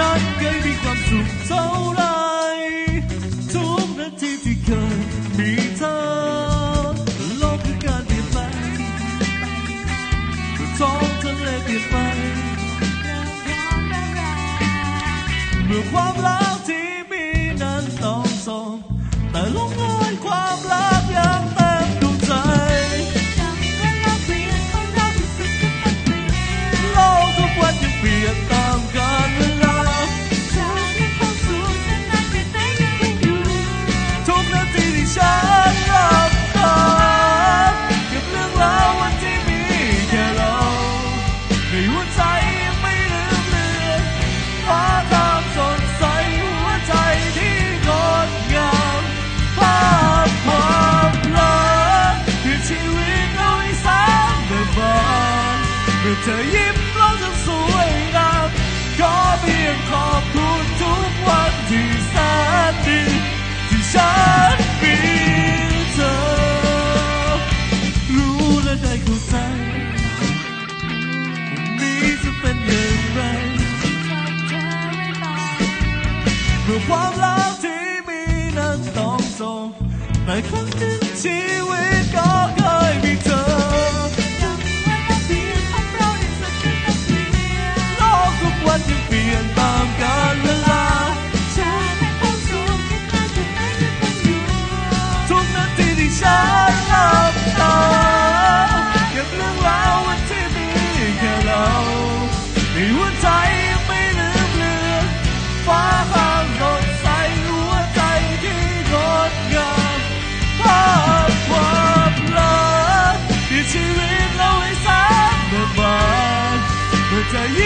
นั้นเคยมีความสุขเท่าไรทุกนาทีที่เคยมีเธอโลกคือการเปลี่ยนไปลงท้องทะเลเปลี่ยนไปเมื่อความรัก ความรักที่มีนั้นต้องจบในครั้งหนึ่งชีวิตก็ เ